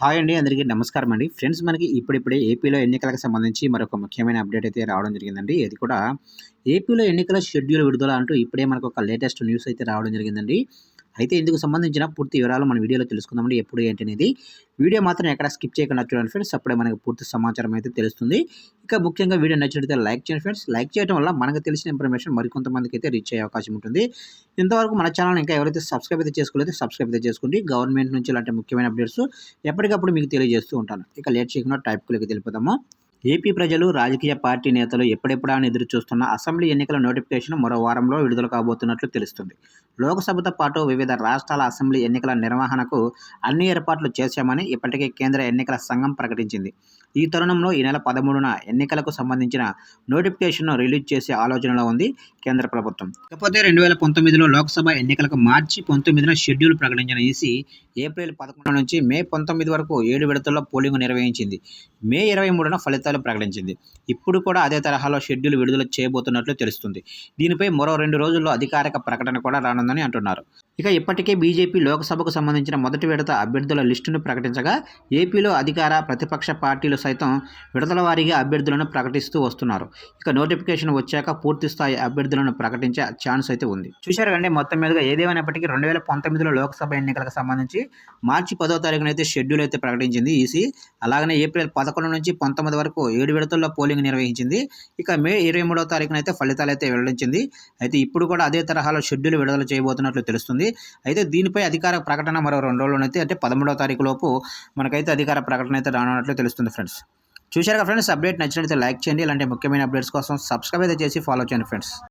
Hi అండి అందరికీ నమస్కారం అండి. ఫ్రెండ్స్ మనకి ఇప్పుడిప్పుడే ఏపీలో ఎన్నికలకు సంబంధించి మరొక ముఖ్యమైన అప్డేట్ అయితే రావడం జరిగిందండి. ఇది కూడా ఏపీలో ఎన్నికల షెడ్యూల్ విడుదల అంటూ ఇప్పుడే మనకు ఒక లేటెస్ట్ న్యూస్ అయితే రావడం జరిగిందండి. అయితే ఇందుకు సంబంధించిన పూర్తి వివరాలు మన వీడియోలో తెలుసుకుందామండి. ఎప్పుడు ఏంటి అనేది. వీడియో మాత్రం ఎక్కడ స్కిప్ చేయకుండా చూడండి ఫ్రెండ్స్. అప్పుడే మనకు పూర్తి సమాచారం అయితే తెలుస్తుంది. ఇక ముఖ్యంగా వీడియో నచ్చినట్లయితే లైక్ చేయండి ఫ్రెండ్స్. లైక్ చేయడం వల్ల మనకు తెలిసిన ఇన్ఫర్మేషన్ మరికొంతమందికి అయితే రీచ్ అయ్యే అవకాశం ఉంటుంది. ఇంతవరకు మన ఛానల్ ఇంకా ఎవరైతే సబ్స్క్రైబ్ అయితే చేసుకోలేదో సబ్స్క్రైబ్ అయితే చేసుకోండి. గవర్నమెంట్ నుంచి ఇలాంటి ముఖ్యమైన అప్డేట్స్ ఎప్పటికప్పుడు మీకు తెలియజేస్తూ ఉంటాను. ఇక లేట్ చేయకుండా టైప్ కులకి తెలిపోదాము ఏపీ ప్రజలు రాజకీయ పార్టీ నేతలు ఎప్పుడెప్పుడా అని అసెంబ్లీ ఎన్నికల నోటిఫికేషన్ మరో వారంలో విడుదల కాబోతున్నట్లు తెలుస్తుంది. లోక్సభతో పాటు వివిధ రాష్ట్రాల అసెంబ్లీ ఎన్నికల నిర్వహణకు అన్ని ఏర్పాట్లు చేశామని ఇప్పటికే కేంద్ర ఎన్నికల సంఘం ప్రకటించింది. ఈ తరుణంలో ఈ నెల పదమూడున ఎన్నికలకు సంబంధించిన నోటిఫికేషన్ను రిలీజ్ చేసే ఆలోచనలో ఉంది కేంద్ర ప్రభుత్వం. ఇకపోతే రెండు వేల పంతొమ్మిదిలో లోక్సభ ఎన్నికలకు మార్చి పంతొమ్మిదిన షెడ్యూల్ ప్రకటించిన ఈసీ ఏప్రిల్ పదకొండు నుంచి మే పంతొమ్మిది వరకు ఏడు విడతల్లో పోలింగ్ నిర్వహించింది. మే ఇరవై మూడున ఫలితాలు ప్రకటించింది. ఇప్పుడు కూడా అదే తరహాలో షెడ్యూల్ విడుదల చేయబోతున్నట్లు తెలుస్తుంది. దీనిపై మరో రెండు రోజుల్లో అధికారిక ప్రకటన కూడా రానుందని అంటున్నారు. ఇక ఇప్పటికే బీజేపీ లోక్సభకు సంబంధించిన మొదటి విడత అభ్యర్థుల లిస్టును ప్రకటించగా ఏపీలో అధికార ప్రతిపక్ష పార్టీలు సైతం విడతల వారీగా అభ్యర్థులను ప్రకటిస్తూ వస్తున్నారు. ఇక నోటిఫికేషన్ వచ్చాక పూర్తి స్థాయి అభ్యర్థులను ప్రకటించే ఛాన్స్ అయితే ఉంది. చూశారు కండి మొత్తం మీదుగా ఏదేమైనప్పటికీ రెండు వేల పంతొమ్మిదిలో లోక్సభ ఎన్నికలకు సంబంధించి మార్చి పదో తారీఖున అయితే షెడ్యూల్ అయితే ప్రకటించింది ఈసీ. అలాగనే ఏప్రిల్ పదకొండు నుంచి పంతొమ్మిది వరకు ఏడు విడతల్లో పోలింగ్ నిర్వహించింది. ఇక మే ఇరవై మూడో తారీఖున అయితే ఫలితాలు అయితే వెల్లడించింది. అయితే ఇప్పుడు కూడా అదే తరహాలో షెడ్యూల్ విడుదల చేయబోతున్నట్లు తెలుస్తుంది. అయితే దీనిపై అధికార ప్రకటన మరో రెండు రోజులనైతే అంటే పదమూడవ తారీఖు లోపు మనకైతే అధికార ప్రకటన అయితే రానున్నట్లు తెలుస్తుంది ఫ్రెండ్స్. చూశారుగా ఫ్రెండ్స్ అప్డేట్ నచ్చినట్లయితే లైక్ చేయండి. ఇలాంటి ముఖ్యమైన అప్డేట్స్ కోసం సబ్స్క్రైబ్ అయితే చేసి ఫాలో చేయండి ఫ్రెండ్స్.